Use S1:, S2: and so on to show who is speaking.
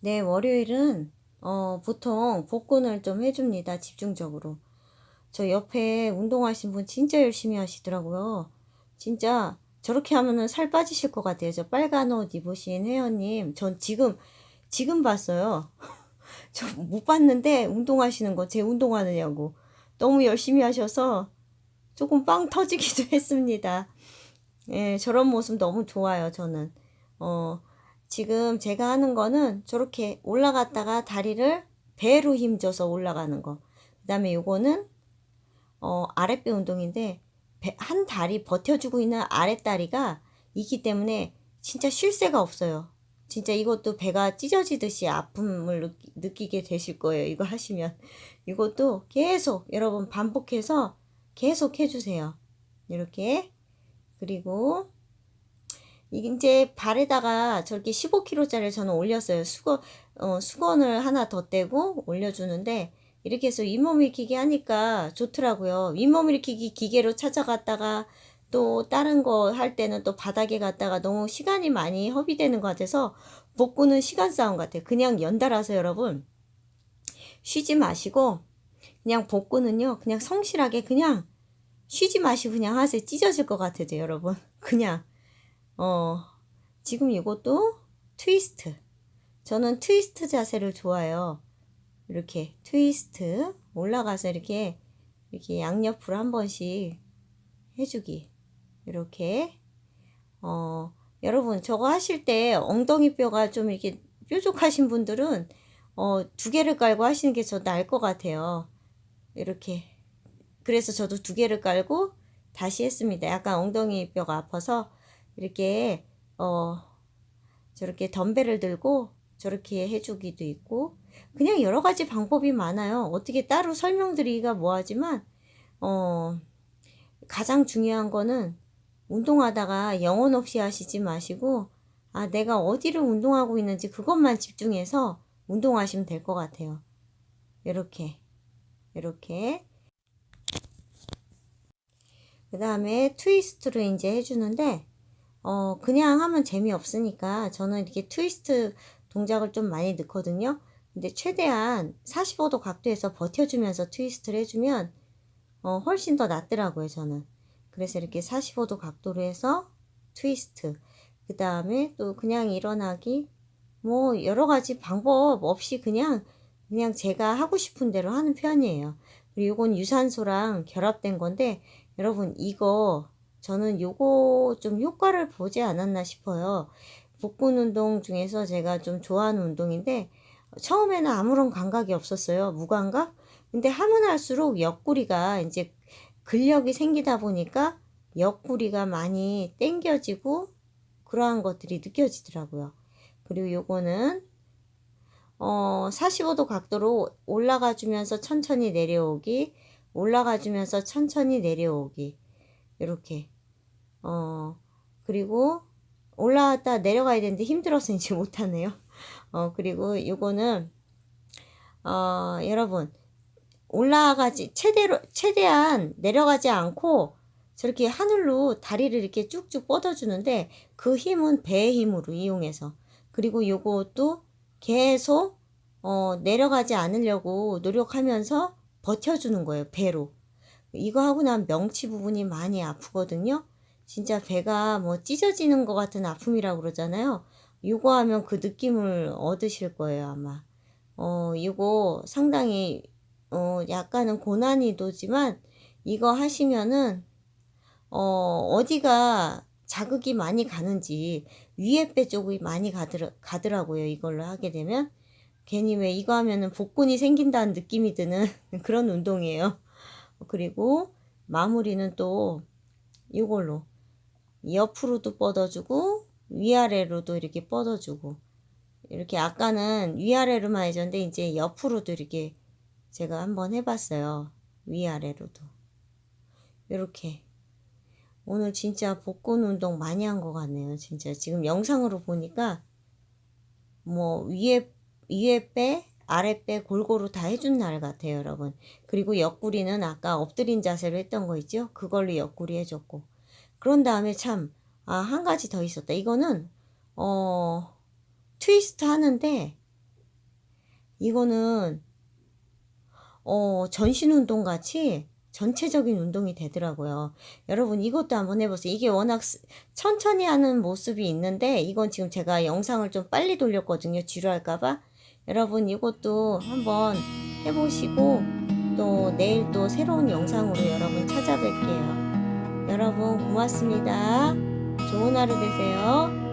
S1: 네, 월요일은 어, 보통 복근을 좀 해줍니다. 집중적으로. 저 옆에 운동하신 분 진짜 열심히 하시더라고요. 진짜 저렇게 하면은 살 빠지실 것 같아요. 저 빨간 옷 입으신 회원님. 전 지금, 지금 봤어요. 저 못 봤는데 운동하시는 거, 제 운동하느냐고. 너무 열심히 하셔서 조금 빵 터지기도 했습니다. 예, 저런 모습 너무 좋아요, 저는. 어, 지금 제가 하는 거는 저렇게 올라갔다가 다리를 배로 힘줘서 올라가는 거. 그 다음에 요거는, 어, 아랫배 운동인데, 배- 한 다리 버텨주고 있는 아랫다리가 있기 때문에 진짜 쉴 새가 없어요. 진짜 이것도 배가 찢어지듯이 아픔을 느끼- 느끼게 되실 거예요. 이거 하시면. 이것도 계속 여러분 반복해서 계속 해주세요. 이렇게. 그리고 이제 발에다가 저렇게 15kg짜리 저는 올렸어요. 수건, 어, 수건을 하나 더 떼고 올려주는데, 이렇게 해서 윗몸 일으키기 하니까 좋더라고요. 윗몸 일으키기 기계로 찾아갔다가 또 다른 거 할 때는 또 바닥에 갔다가 너무 시간이 많이 허비되는 것 같아서 복구는 시간 싸움 같아요. 그냥 연달아서 여러분 쉬지 마시고 그냥 복구는요 그냥 성실하게 그냥 쉬지 마시고 그냥 하세요. 찢어질 것 같아요 여러분. 그냥 어, 지금 이것도 트위스트. 저는 트위스트 자세를 좋아해요. 이렇게 트위스트 올라가서 이렇게 이렇게 양옆으로 한 번씩 해주기. 이렇게 어, 여러분 저거 하실 때 엉덩이 뼈가 좀 이렇게 뾰족하신 분들은 어, 두 개를 깔고 하시는 게 저 나을 것 같아요. 이렇게 그래서 저도 두 개를 깔고 다시 했습니다. 약간 엉덩이 뼈가 아파서 이렇게 어 저렇게 덤벨을 들고 저렇게 해주기도 있고 그냥 여러 가지 방법이 많아요. 어떻게 따로 설명드리기가 뭐하지만 어 가장 중요한 거는 운동하다가 영혼 없이 하시지 마시고 아 내가 어디를 운동하고 있는지 그것만 집중해서 운동하시면 될 것 같아요. 이렇게 이렇게 그 다음에 트위스트를 이제 해주는데 어, 그냥 하면 재미없으니까 저는 이렇게 트위스트 동작을 좀 많이 넣거든요. 근데 최대한 45도 각도에서 버텨주면서 트위스트를 해주면 어, 훨씬 더 낫더라고요, 저는. 그래서 이렇게 45도 각도로 해서 트위스트. 그 다음에 또 그냥 일어나기. 뭐, 여러 가지 방법 없이 그냥, 그냥 제가 하고 싶은 대로 하는 편이에요. 그리고 이건 유산소랑 결합된 건데, 여러분, 이거 저는 요거 좀 효과를 보지 않았나 싶어요. 복근 운동 중에서 제가 좀 좋아하는 운동인데 처음에는 아무런 감각이 없었어요. 무감각? 근데 하면 할수록 옆구리가 이제 근력이 생기다 보니까 옆구리가 많이 땡겨지고 그러한 것들이 느껴지더라고요. 그리고 요거는 어 45도 각도로 올라가 주면서 천천히 내려오기 올라가 주면서 천천히 내려오기 이렇게 어, 그리고 올라왔다 내려가야 되는데 힘들어서 이제 못하네요. 어, 그리고 요거는, 어, 여러분, 올라가지, 최대로, 최대한 내려가지 않고 저렇게 하늘로 다리를 이렇게 쭉쭉 뻗어주는데 그 힘은 배의 힘으로 이용해서. 그리고 요것도 계속, 어, 내려가지 않으려고 노력하면서 버텨주는 거예요, 배로. 이거 하고 난 명치 부분이 많이 아프거든요. 진짜 배가 뭐 찢어지는 것 같은 아픔이라고 그러잖아요. 이거 하면 그 느낌을 얻으실 거예요, 아마. 어, 이거 상당히, 어, 약간은 고난이도지만, 이거 하시면은, 어, 어디가 자극이 많이 가는지, 위에 배 쪽이 많이 가더라, 가더라고요, 이걸로 하게 되면. 괜히 왜 이거 하면은 복근이 생긴다는 느낌이 드는 그런 운동이에요. 그리고 마무리는 또 이걸로 옆으로도 뻗어주고 위아래로도 이렇게 뻗어주고 이렇게 아까는 위아래로만 해줬는데 이제 옆으로도 이렇게 제가 한번 해봤어요. 위아래로도 이렇게 오늘 진짜 복근 운동 많이 한 것 같네요. 진짜 지금 영상으로 보니까 뭐 위에 위에 빼 아래 빼 골고루 다 해준 날 같아요, 여러분. 그리고 옆구리는 아까 엎드린 자세로 했던 거 있죠? 그걸로 옆구리 해줬고. 그런 다음에 참, 아, 한 가지 더 있었다. 이거는, 어, 트위스트 하는데, 이거는 어, 전신 운동 같이 전체적인 운동이 되더라고요. 여러분 이것도 한번 해보세요. 이게 워낙 스- 천천히 하는 모습이 있는데 이건 지금 제가 영상을 좀 빨리 돌렸거든요. 지루할까봐. 여러분 이것도 한번 해보시고 또 내일 또 새로운 영상으로 여러분 찾아뵐게요. 여러분 고맙습니다. 좋은 하루 되세요.